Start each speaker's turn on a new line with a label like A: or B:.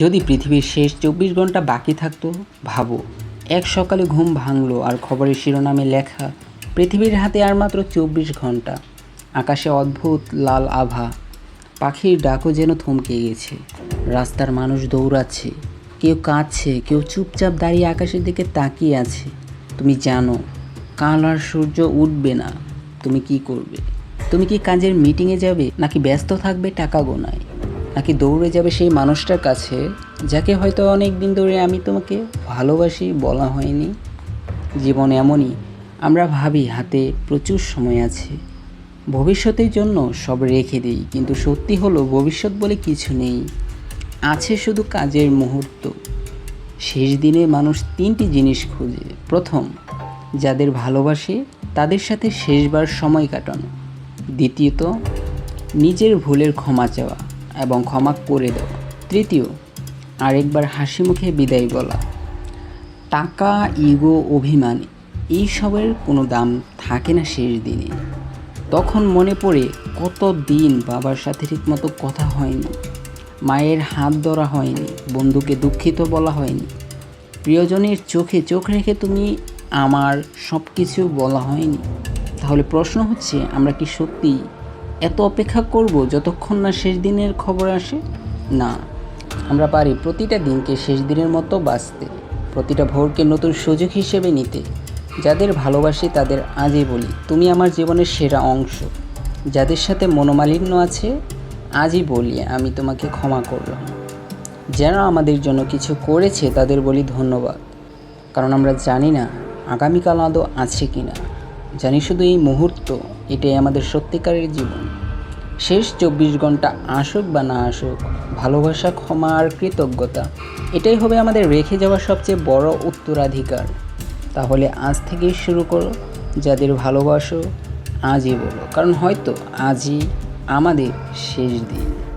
A: যদি পৃথিবীর শেষ চব্বিশ ঘণ্টা বাকি থাকতো, ভাবো, এক সকালে ঘুম ভাঙলো আর খবরের শিরোনামে লেখা, পৃথিবীর হাতে আর মাত্র চব্বিশ ঘণ্টা। আকাশে অদ্ভুত লাল আভা, পাখির ডাকও যেন থমকে গেছে। রাস্তার মানুষ দৌড়াচ্ছে, কেউ কাঁদছে, কেউ চুপচাপ দাঁড়িয়ে আকাশের দিকে তাকিয়ে আছে। তুমি জানো, কাল আর সূর্য উঠবে না। তুমি কি করবে? তুমি কি কাজের মিটিংয়ে যাবে, নাকি ব্যস্ত থাকবে টাকা গোনায়? নাকি দৌড়ে যাবে সেই মানুষটার কাছে, যাকে হয়তো অনেক দিন ধরে আমি তোমাকে ভালোবাসি বলা হয়নি? জীবন এমনই, আমরা ভাবি হাতে প্রচুর সময় আছে। ভবিষ্যতের জন্য সব রেখে দিই, কিন্তু সত্যি হলো ভবিষ্যৎ বলে কিছু নেই। আছে শুধু কাজের মুহূর্ত। শেষ দিনে মানুষ তিনটি জিনিস খোঁজে। প্রথম, যাদের ভালোবাসে, তাদের সাথে শেষবার সময় কাটানো। দ্বিতীয়ত, নিজের ভুলের ক্ষমা চাওয়া। এবং ক্ষমা করে দেওয়া তৃতীয়, আরেকবার হাসি মুখে বিদায় বলা। টাকা, ইগো, অভিমান, এইসবের কোনো দাম থাকে না শেষ দিনে। তখন মনে পড়ে কত দিন বাবার সাথে ঠিকমতো কথা হয়নি। মায়ের হাত ধরা হয়নি, বন্ধুকে দুঃখিত বলা হয়নি। প্রিয়জনের চোখে চোখ রেখে তুমি আমার সব কিছু বলা হয়নি। তাহলে প্রশ্ন হচ্ছে, আমরা কি সত্যি এত অপেক্ষা করব যতক্ষণ না শেষ দিনের খবর আসে? না। আমরা পারি প্রতিটা দিনকে শেষ দিনের মতো বাঁচতে, প্রতিটা ভোরকে নতুন সুযোগ হিসেবে নিতে। যাদের ভালোবাসি তাদের আজই বলি, তুমি আমার জীবনের সেরা অংশ। যাদের সাথে মনোমালিন্য আছে, আজই বলি, আমি তোমাকে ক্ষমা করলাম। যারা আমাদের জন্য কিছু করেছে, তাদের বলি ধন্যবাদ। কারণ আমরা জানি না আগামীকাল আদৌ আছে কি না জানি শুধু এই মুহূর্ত এটাই আমাদের সত্যিকারের জীবন। শেষ চব্বিশ ঘণ্টা আসুক বা না আসুক, ভালোবাসা, ক্ষমা আর কৃতজ্ঞতা, এটাই হবে আমাদের রেখে যাওয়া সবচেয়ে বড় উত্তরাধিকার। তাহলে আজ থেকেই শুরু করো, যাদের ভালোবাসো, আজই বলো। কারণ হয়তো আজই আমাদের শেষ দিন।